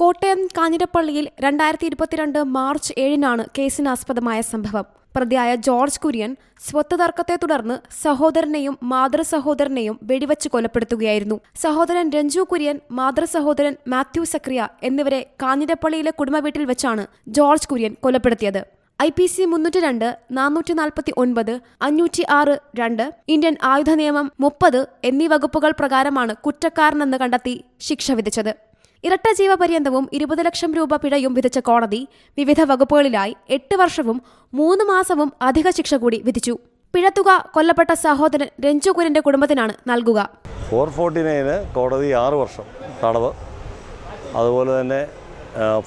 കോട്ടയം കാഞ്ഞിരപ്പള്ളിയിൽ രണ്ടായിരത്തി ഇരുപത്തിരണ്ട് മാർച്ച് ഏഴിനാണ് കേസിനാസ്പദമായ സംഭവം. പ്രതിയായ ജോർജ് കുര്യൻ സ്വത്ത് തർക്കത്തെ തുടർന്ന് സഹോദരനെയും മാതൃ സഹോദരനെയും വെടിവെച്ച് കൊലപ്പെടുത്തുകയായിരുന്നു. സഹോദരൻ രഞ്ജു കുര്യൻ മാതൃ സഹോദരൻ മാത്യു സക്രിയ എന്നിവരെ കാഞ്ഞിരപ്പള്ളിയിലെ കുടുംബ വീട്ടിൽ വെച്ചാണ് ജോർജ് കുര്യൻ കൊലപ്പെടുത്തിയത്. ഐ പി സി മുന്നൂറ്റി രണ്ട് നാനൂറ്റി നാൽപ്പത്തി ഒൻപത് അഞ്ഞൂറ്റി ആറ് രണ്ട് ഇന്ത്യൻ ആയുധ നിയമം മുപ്പത് എന്നീ വകുപ്പുകൾ പ്രകാരമാണ് കുറ്റക്കാരനെന്ന് കണ്ടെത്തി ശിക്ഷ വിധിച്ചത്. ഇരട്ട ജീവപര്യന്തവും ഇരുപത് ലക്ഷം രൂപ പിഴയും വിധിച്ച കോടതി വിവിധ വകുപ്പുകളിലായി എട്ട് വർഷവും മൂന്ന് മാസവും അധിക ശിക്ഷ കൂടി വിധിച്ചു. പിഴത്തുക കൊല്ലപ്പെട്ട സഹോദരൻ രഞ്ജു കുടുംബത്തിനാണ് നൽകുക. ഫോർ ഫോർട്ടി നയന് കോടതി ആറ് വർഷം തടവ്. അതുപോലെ തന്നെ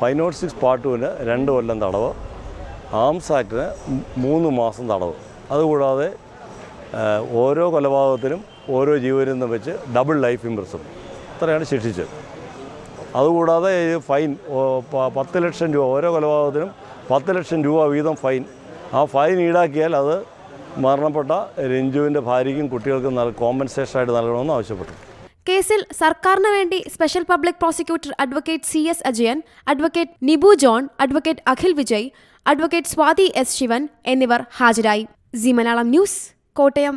ഫൈവ് നോട്ട് സിക്സ് പാർട്ട് ടുവിന് രണ്ട് കൊല്ലം തടവ്. ആംസ് ആക്ടിന് മൂന്ന് മാസം തടവ്. അതുകൂടാതെ ഓരോ കൊലപാതകത്തിനും ഓരോ ജീവനും വെച്ച് ഡബിൾ ലൈഫ് ഇംപ്രസും ഇത്രയാണ് ശിക്ഷിച്ചത്. അതുകൂടാതെ ഫൈൻ പത്ത് ലക്ഷം രൂപ ഓരോ കൊലപാതകത്തിനും പത്ത് ലക്ഷം രൂപ വീതം ഫൈൻ. ആ ഫൈൻ ഈടാക്കിയാൽ അത് മരണപ്പെട്ട രഞ്ജുവിന്റെ ഭാര്യയ്ക്കും കുട്ടികൾക്കും കോമ്പൻസേഷനായിട്ട് നൽകണമെന്ന് ആവശ്യപ്പെട്ടു. കേസിൽ സർക്കാരിന് വേണ്ടി special public prosecutor advocate C S Ajayan advocate Nibu John advocate Akhil Vijay advocate Swathi S Sivan എന്നിവർ ഹാജരായി. Zee Malayalam news Kottayam.